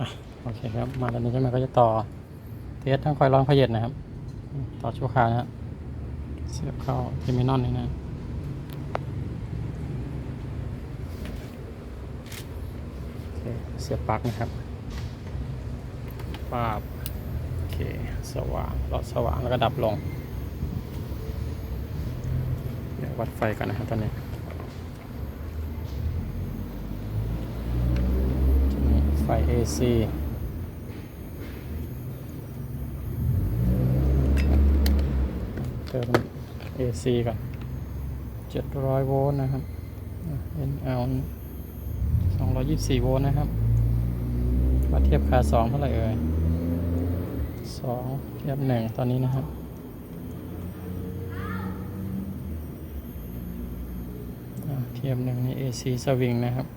อะโอเคครับ มาตอนนี้ใช่ไหมก็จะต่อเทสทั้งคอยร้อนคอยเย็นนะครับ ต่อชั่วคราวนะฮะเสียบเข้าเทอร์มินอลนี่นะโอเคเสียบปลั๊กนะครับปาบโอเคสว่างหลอดสว่างแล้วก็ดับลงเดี๋ยววัดไฟกันนะครับตอนนี้ ไฟ AC เติม AC ก่อน700 โวลต์นะครับอะ NL 224 โวลต์นะครับวัดเทียบค่า2เท่าไหร่เอ่ย2เทียบ 1 ตอนนี้นะครับเทียบ1นี่ AC สวิงนะครับ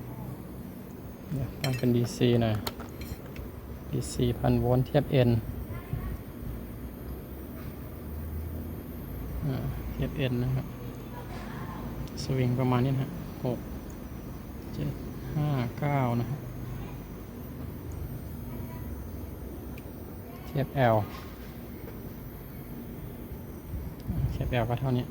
ตั้งเป็น DC หน่อย DC พันโวลต์เทียบ N อ่าเทียบ N นะครับ สวิงประมาณนี้นะหกเจ็ดห้าเก้านะครับ เทียบ L อ่าเทียบ L ก็เท่านี้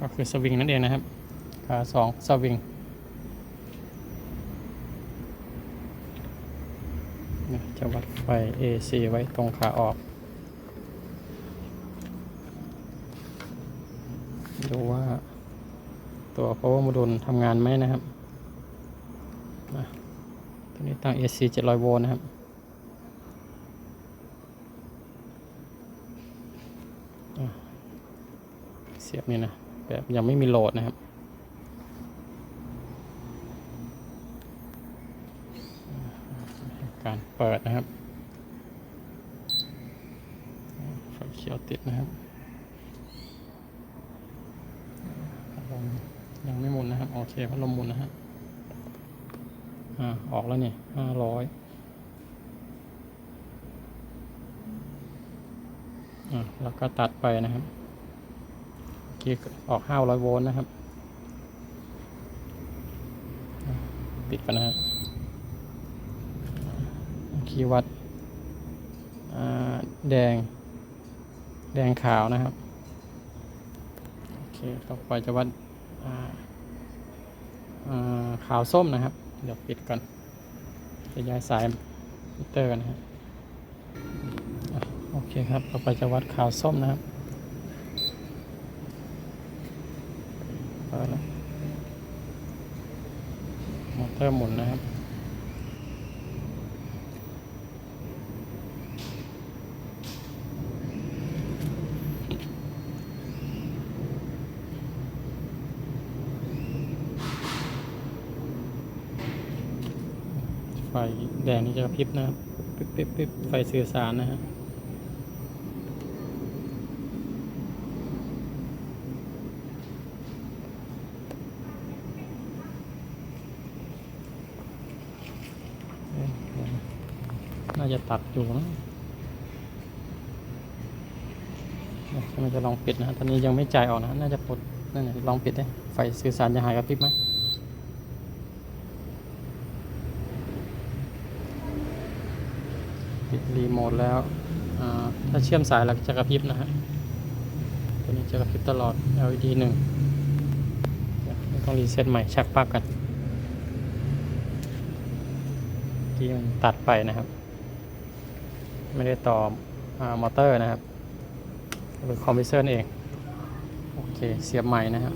ก็คือสวิงนั่นเองนะครับขาสองสวิงจะวัดไฟ AC ไว้ตรงขาออก ดูว่าตัว power module ทำงานไหมนะครับตัวนี้ตั้ง AC 700โวลต์นะครับเสียบนี่นะ แบบยังไม่มีโหลดนะครับ การเปิดนะครับไฟเขียวติดนะครับ ยังไม่หมุนนะครับ โอเคพัดลมหมุนนะฮะอ่าออกแล้วนี่ห้าร้อยอ่าแล้วก็ตัดไปนะครับ กี้ออก500โวลต์นะครับ ปิดกันนะฮะคีย์วัดแดง แดงขาวนะครับ โอเค ต่อไปจะวัดาาขาวส้มนะครับ เดี๋ยวปิดก่อน จะย้ายสายมิเตอร์กันนะฮะอะโอเคครับ ต่อไปจะวัดขาวส้มนะครับ เปิดแล้วมอเตอร์หมุนนะครับไฟแดงนี่จะกระพริบนะครับปิ๊บปิ๊บปิ๊บไฟสื่อสารนะฮะ เอ๊ะเดี๋ยวนะน่า จะตัดอยู่นะมันจะลองปิดนะตอนนี้ยังไม่จ่ายออกนะ น่าจะปลดนั่นลองปิดได้ไฟสื่อสารจะหายกระพริบไหมปิดรีโมทแล้ว ถ้าเชื่อมสายแล้วจะกระพริบนะฮะ ตัวนี้จะกระพริบตลอด LED หนึ่งต้องรีเซ็ตใหม่ชักปลั๊กกันที่มันตัดไปนะครับ ไม่ได้ต่ออมอเตอร์นะครับเป็นคอมพิวเซอร์เอง โอเค เสียบใหม่นะครับ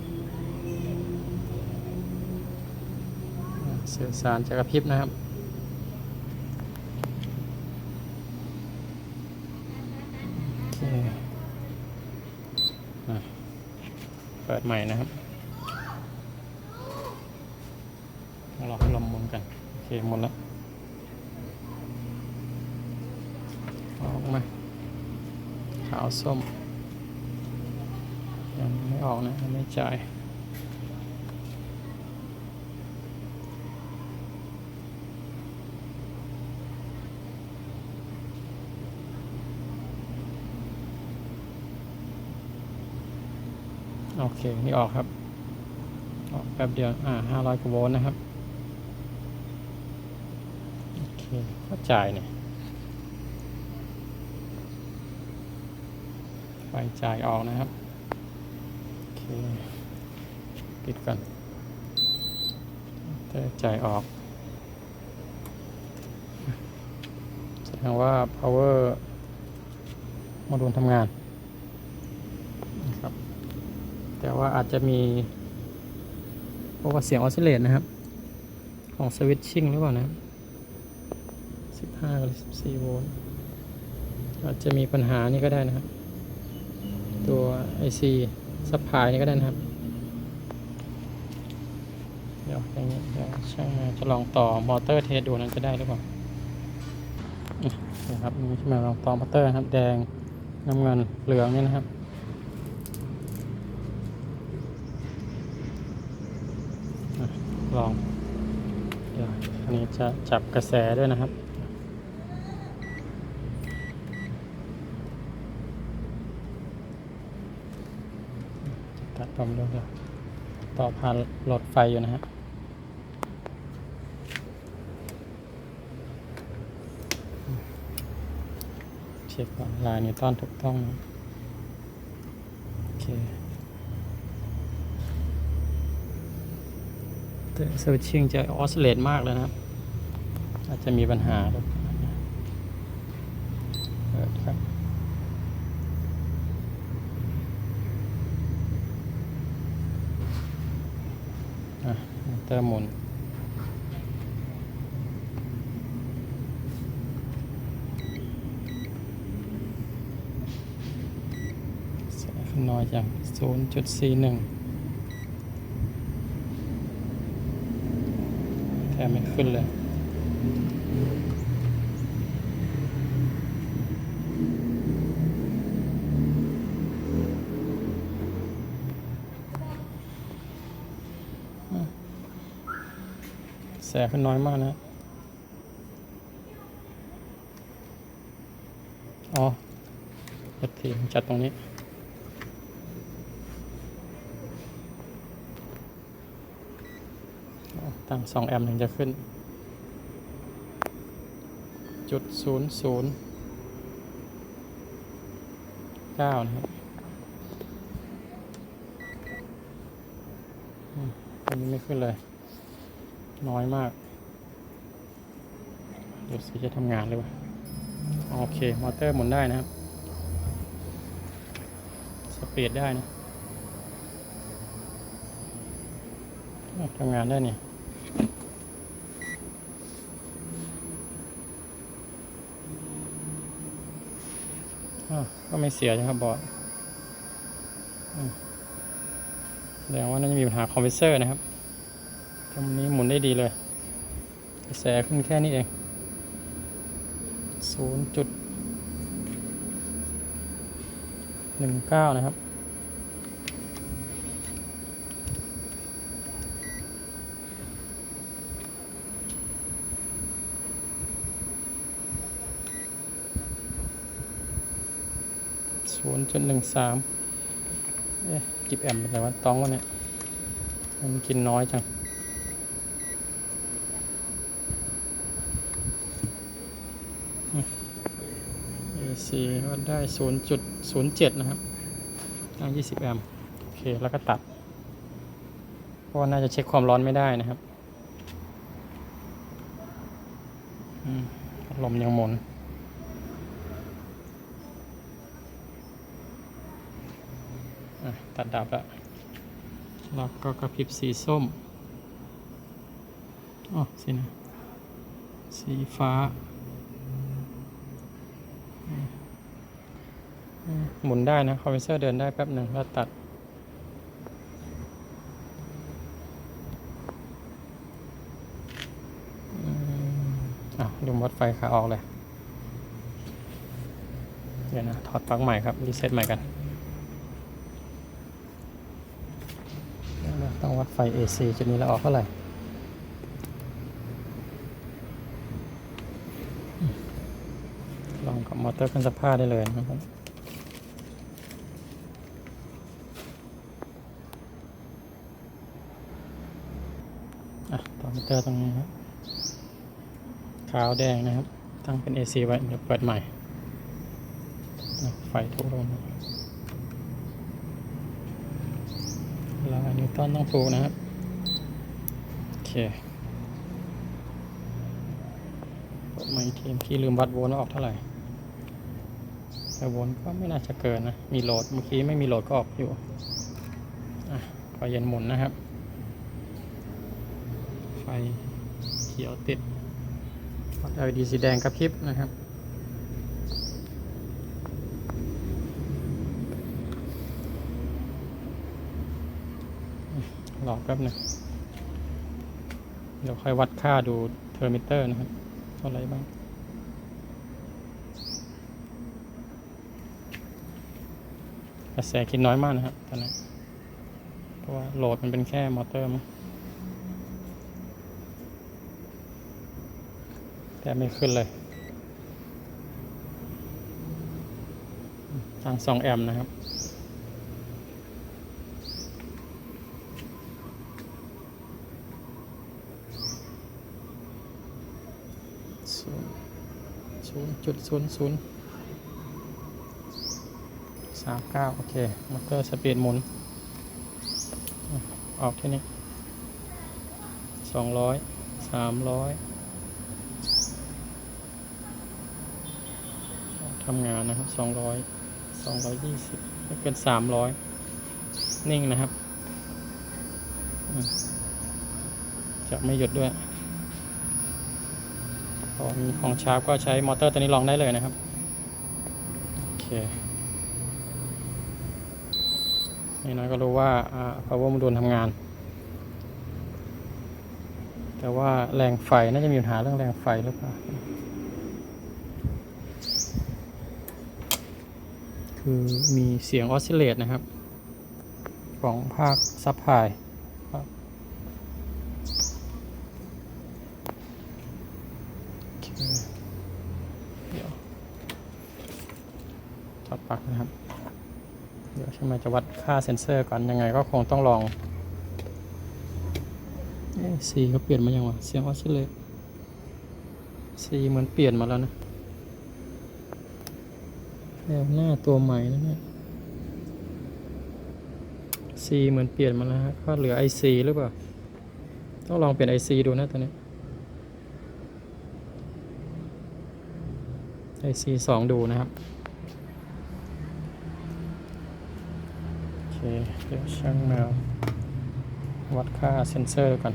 สื่อสารจะกระพริบนะครับ โอเคอเปิดใหม่นะครับเราให้ลมมุนกัน โอเคหมดแล้ว ออกมาขาวส้ม ยังไม่ออกนะยังไม่จ่ายโอเค นี่ออกครับ ออกแป๊บเดียว อ่าห้าร้อยกว่าโวลต์นะครับ โอเคก็จ่ายเนี่ย ไฟ จ่ายออกนะครับ โอเค ปิดก่อนแต่จ่ายออก แสดงว่า power โมดูลทำงานนะครับ แต่ว่าอาจจะมีเพราะว่าเสียงออสซิเลตนะครับ ของสวิตชิ่งหรือเปล่านะ15หรือ14โวลต์อาจจะมีปัญหานี่ก็ได้นะครับ ตัว IC ซัพพลายนี่ก็ได้นะครับ เดี๋ยวอย่างนี้เดี๋ยวช่างจะลองต่อมอเตอร์เทสดูนั้นจะได้หรือเปล่านะครับนี่ช่างมาลองต่อมอเตอร์นะครับแดงน้ำเงินเหลืองนี่นะครับลองเดี๋ยวอันนี้จะจับกระแสด้วยนะครับ ผมดูครับต่อผ่านหลอดไฟอยู่นะฮะเช็คก่อนลายนิวตันถูกต้อง โอเคแต่สวิตชิ่งจะออสเลตมากเลยนะครับ อาจจะมีปัญหาครับเปิดครับ อะเตอร์หมุนน้อยจังศูนย์จุดสี่หนึ่งแทบไม่ขึ้นเลย แสงขึ้นน้อยมากนะ อ๋อรถทีจัดตรงนี้ ตั้งสองแอมป์ถึงจะขึ้น จุดศูนย์ศูนย์เก้านะครับ อันนี้ไม่ขึ้นเลย น้อยมาก เดี๋ยวสิจะทำงานเปล่าโอเค มอเตอร์หมุนได้นะครับ สปีดได้นะทำงานได้เนี่ยก็ไม่เสียใช่ครับบอร์ด แสดงว่าน่าจะมีปัญหาคอมเพรสเซอร์นะครับตรงนี้หมุนได้ดีเลยกระแสขึ้นแค่นี้เองศูนย์จุดหนึ่งเก้านะครับ ศูนย์จุดหนึ่งสาม เอ๊ะกิบแอมเป็นไรวะต้องวะเนี่ย มันกินน้อยจัง AC วัดได้ 0.07 นะครับตั้ง20 แอมป์โอเค แล้วก็ตัด เพราะว่าน่าจะเช็คความร้อนไม่ได้นะครับลมยังหมุน อะ ตัดดับแล้วแล้วก็กระพริบสีส้มอ๋อสีนะสีฟ้า หมุนได้นะ คอมเพรสเซอร์เดินได้แป๊บหนึ่งแล้วตัดอะดูมดไฟขาออกเลย เดี๋ยวนะ ถอดปลั๊กใหม่ครับ รีเซ็ตใหม่กันเดี๋ยวนะ ต้องวัดไฟ AC จุดนี้แล้วออกเท่าไหร่ลองกับมอเตอร์เครื่องซักผ้าได้เลยนะครับอะต่อมิเตอร์ตรงนี้ครับขาวแดงนะครับ ตั้งเป็น AC ไว้เดี๋ยวเปิดใหม่ ไฟทุกโรง ลายนิวตันต้องถูกนะครับ โอเคเปิดใหม่อีกทีเมื่อกี้ลืมวัดโวลต์ว่าออกเท่าไหร่ แต่โวลต์ก็ไม่น่าจะเกินนะ มีโหลดเมื่อกี้ไม่มีโหลดก็ออกอยู่ อะพอเย็นหมุนนะครับ ไฟเขียวติดหลอด LED สีแดงกระพริบนะครับ รอแป๊บหนึงเดี๋ยวค่อยวัดค่าดูเทอร์มิเตอร์นะครับเท่าไรบ้างกระแสคิดน้อยมากนะครับตอนนี้เพราะว่าโหลดมันเป็นแค่มอเตอร์มั้งแต่ไม่ขึ้นเลยทาง2แอมป์นะครับ ศูนย์ศูนย์ จุดศูนย์ศูนย์สามเก้าโอเคมอเตอร์สปีดหมุน ออกที่นี้สองร้อยสามร้อยทำงานนะครับสองร้อยสองร้อยยี่สิบไม่เกินสามร้อยนิ่งนะครับ จะไม่หยุดด้วย พอมีของชาร์ปก็ใช้มอเตอร์ตัวนี้ลองได้เลยนะครับ โอเคนี่นะก็รู้ว่าอ่า power module ทำงาน แต่ว่าแรงไฟน่าจะมีปัญหาเรื่องแรงไฟหรือเปล่า คือมีเสียงออสซิเลตนะครับ ของภาคซับพลาย โอเคเดี๋ยวถอด ปลั๊กนะครับ เดี๋ยวใช่ไหมจะวัดค่าเซ็นเซอร์ก่อนยังไงก็คงต้องลองสีเขาเปลี่ยนมายังวะเสียงออสซิเลตสีเหมือนเปลี่ยนมาแล้วนะแล้วหน้าตัวใหม่นะเนี่ยสีเหมือนเปลี่ยนมาแล้วฮะก็เหลือ IC หรือเปล่า ต้องลองเปลี่ยน IC ดูนะตัวนี้ไอซีสองดูนะครับ โอ เดี๋ยวช่างแมว วัดค่าเซนเซอร์ก่อน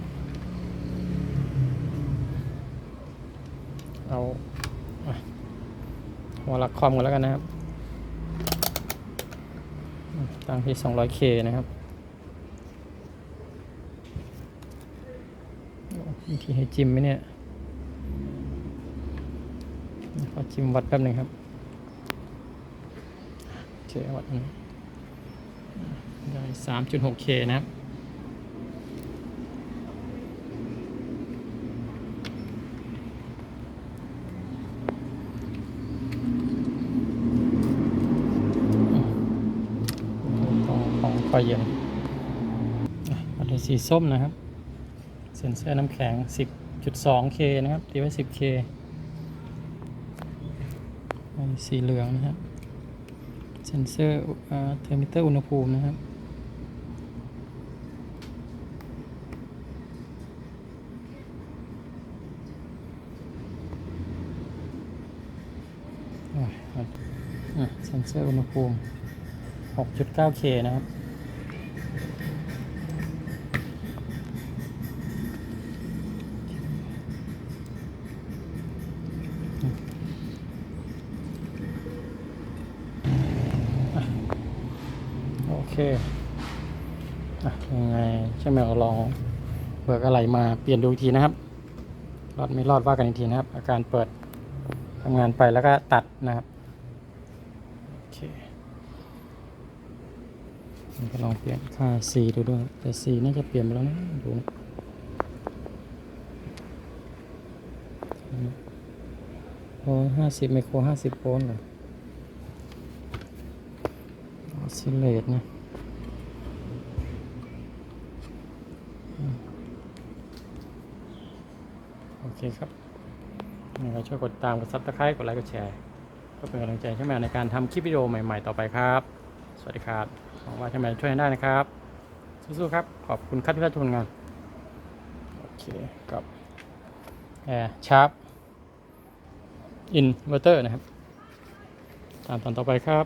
เอาหัวหลักคอมกันแล้วกันนะครับตั้งที่ 200K นะครับมีที่ให้จิ้มไหมเนี่ยขอจิ้มวัดแป๊บหนึ่งครับเควัดนะ ได้สามจุดหกเคนะครับของไฟเย็นอะวัดด้สีส้มนะครับ เซ็นเซอร์น้ำแข็ง 10.2K นะครับ ตีไว้ 10K สีเหลืองนะครับ เซ็นเซอร์เทอร์มิเตอร์อุณหภูมินะครับ อะอะอะ เซอร์อุณหภูมิ 6.9K นะครับ โอเคอะยังไงใช่ไหมเราลองเบิกอะไรมาเปลี่ยนดูทีนะครับ รอดไม่รอดว่ากันอีกทีนะครับ อาการเปิดทำงานไปแล้วก็ตัดนะครับ โอเคผม ก็ลองเปลี่ยนค่า C ดูด้วย แต่ C น่าจะเปลี่ยนไปแล้วนะดูนะโอ้ห้าสิบไมโครห้าสิบโวลต์เหรอออสซิเลตนะโอเคครับยังไงช่วยกดตาม กดซับสไครต์กดไลค์ กดแชร์เพื่อเป็นกำลังใจให้แมวในการทำคลิปวิดีโอใหม่ ๆ ต่อไปครับ สวัสดีครับ หวังว่าจะมาช่วยได้นะครับ สู้ๆครับ ขอบคุณครับที่รับชมงาน โอเคกับแอร์ชาร์ปอินเวอร์เตอร์นะครับ ตามตอนต่อไปครับ